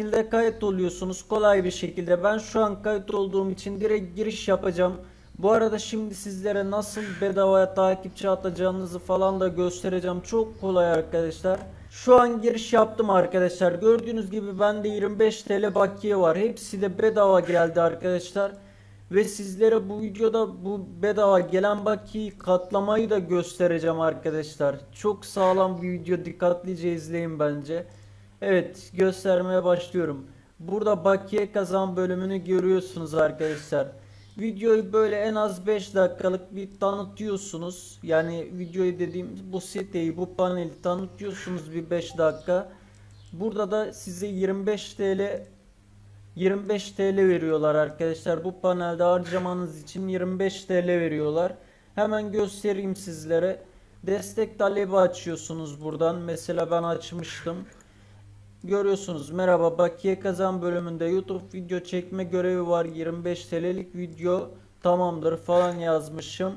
şekilde kayıt oluyorsunuz kolay bir şekilde. Ben şu an kayıt olduğum için direkt giriş yapacağım. Bu arada şimdi sizlere nasıl bedavaya takipçi atacağınızı falan da göstereceğim. Çok kolay arkadaşlar. Şu an giriş yaptım arkadaşlar. Gördüğünüz gibi bende 25 TL bakiye var. Hepsi de bedava geldi arkadaşlar. Ve sizlere bu videoda bu bedava gelen bakiyeyi katlamayı da göstereceğim arkadaşlar. Çok sağlam bir video dikkatlice izleyin bence. Evet göstermeye başlıyorum. Burada bakiye kazan bölümünü görüyorsunuz arkadaşlar. Videoyu böyle en az 5 dakikalık bir tanıtıyorsunuz. Yani videoyu dediğim bu siteyi bu paneli tanıtıyorsunuz bir 5 dakika. Burada da size 25 TL 25 TL veriyorlar arkadaşlar. Bu panelde harcamanız için 25 TL veriyorlar. Hemen göstereyim sizlere. Destek talebi açıyorsunuz buradan. Mesela ben açmıştım. Görüyorsunuz merhaba bakiye kazan bölümünde YouTube video çekme görevi var 25 TL'lik video tamamdır falan yazmışım.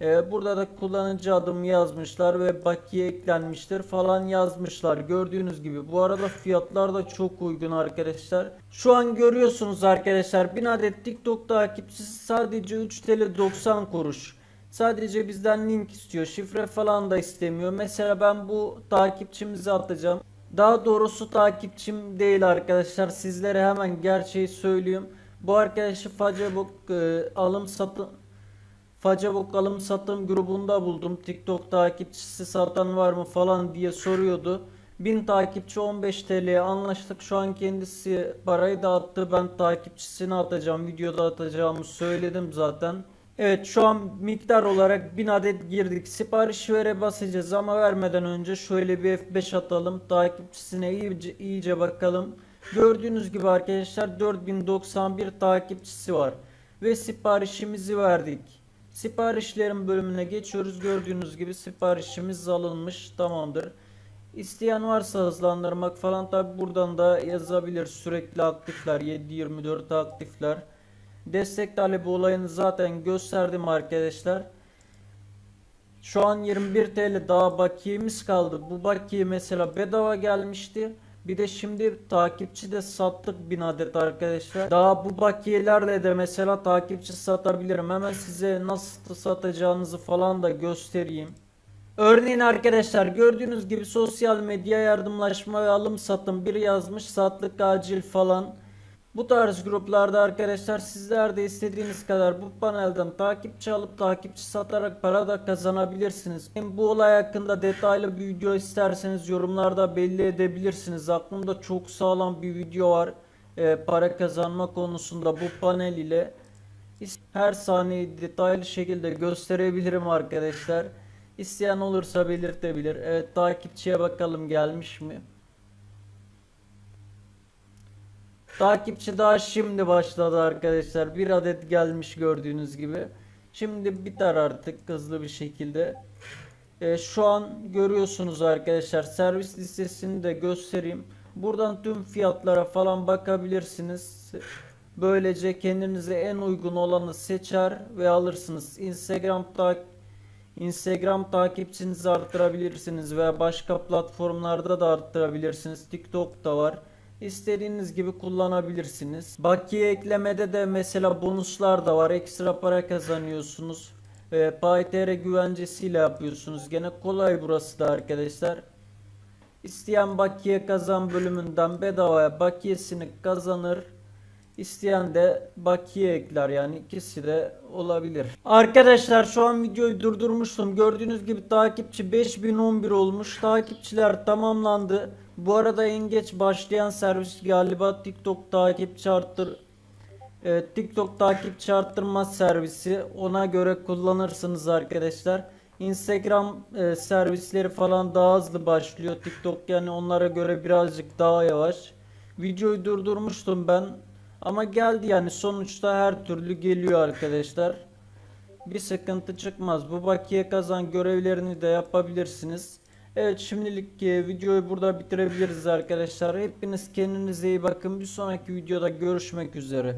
Ee, burada da kullanıcı adımı yazmışlar ve bakiye eklenmiştir falan yazmışlar. Gördüğünüz gibi bu arada fiyatlar da çok uygun arkadaşlar. Şu an görüyorsunuz arkadaşlar 1000 adet TikTok takipçisi sadece 3 TL 90 kuruş. Sadece bizden link istiyor. Şifre falan da istemiyor. Mesela ben bu takipçimizi atacağım. Daha doğrusu takipçim değil arkadaşlar. Sizlere hemen gerçeği söyleyeyim. Bu arkadaşı Facebook e, alım satım Facebook alım satım grubunda buldum. TikTok takipçisi satan var mı falan diye soruyordu. 1000 takipçi 15 TL'ye anlaştık. Şu an kendisi parayı da attı. Ben takipçisini atacağım. Videoda atacağımı söyledim zaten. Evet şu an miktar olarak 1000 adet girdik. Sipariş vere basacağız ama vermeden önce şöyle bir F5 atalım. Takipçisine iyice, iyice bakalım. Gördüğünüz gibi arkadaşlar 4091 takipçisi var. Ve siparişimizi verdik. Siparişlerin bölümüne geçiyoruz. Gördüğünüz gibi siparişimiz alınmış. Tamamdır. İsteyen varsa hızlandırmak falan tabi buradan da yazabilir. Sürekli aktifler. 7-24 aktifler. Destek talebi olayını zaten gösterdim arkadaşlar. Şu an 21 TL daha bakiyemiz kaldı. Bu bakiye mesela bedava gelmişti. Bir de şimdi takipçi de sattık 1000 adet arkadaşlar. Daha bu bakiyelerle de mesela takipçi satabilirim. Hemen size nasıl satacağınızı falan da göstereyim. Örneğin arkadaşlar gördüğünüz gibi sosyal medya yardımlaşma ve alım satım bir yazmış saatlik acil falan. Bu tarz gruplarda arkadaşlar sizler de istediğiniz kadar bu panelden takipçi alıp takipçi satarak para da kazanabilirsiniz. Hem bu olay hakkında detaylı bir video isterseniz yorumlarda belli edebilirsiniz. Aklımda çok sağlam bir video var. Ee, para kazanma konusunda bu panel ile her saniyeyi detaylı şekilde gösterebilirim arkadaşlar. İsteyen olursa belirtebilir. Evet takipçiye bakalım gelmiş mi? Takipçi daha şimdi başladı arkadaşlar. Bir adet gelmiş gördüğünüz gibi. Şimdi biter artık hızlı bir şekilde. Ee, şu an görüyorsunuz arkadaşlar. Servis listesini de göstereyim. Buradan tüm fiyatlara falan bakabilirsiniz. Böylece kendinize en uygun olanı seçer ve alırsınız. Instagram takip Instagram takipçinizi arttırabilirsiniz veya başka platformlarda da arttırabilirsiniz. TikTok da var. İstediğiniz gibi kullanabilirsiniz. Bakiye eklemede de mesela bonuslar da var. Ekstra para kazanıyorsunuz. E, PayTR güvencesiyle yapıyorsunuz. Gene kolay burası da arkadaşlar. İsteyen bakiye kazan bölümünden bedavaya bakiyesini kazanır. İsteyen de bakiye ekler yani ikisi de olabilir. Arkadaşlar şu an videoyu durdurmuştum. Gördüğünüz gibi takipçi 5011 olmuş. Takipçiler tamamlandı. Bu arada en geç başlayan servis galiba TikTok takipçi arttır e, TikTok takipçi arttırma servisi. Ona göre kullanırsınız arkadaşlar. Instagram e, servisleri falan daha hızlı başlıyor. TikTok yani onlara göre birazcık daha yavaş. Videoyu durdurmuştum ben. Ama geldi yani sonuçta her türlü geliyor arkadaşlar. Bir sıkıntı çıkmaz. Bu bakiye kazan görevlerini de yapabilirsiniz. Evet şimdilik e, videoyu burada bitirebiliriz arkadaşlar. Hepiniz kendinize iyi bakın. Bir sonraki videoda görüşmek üzere.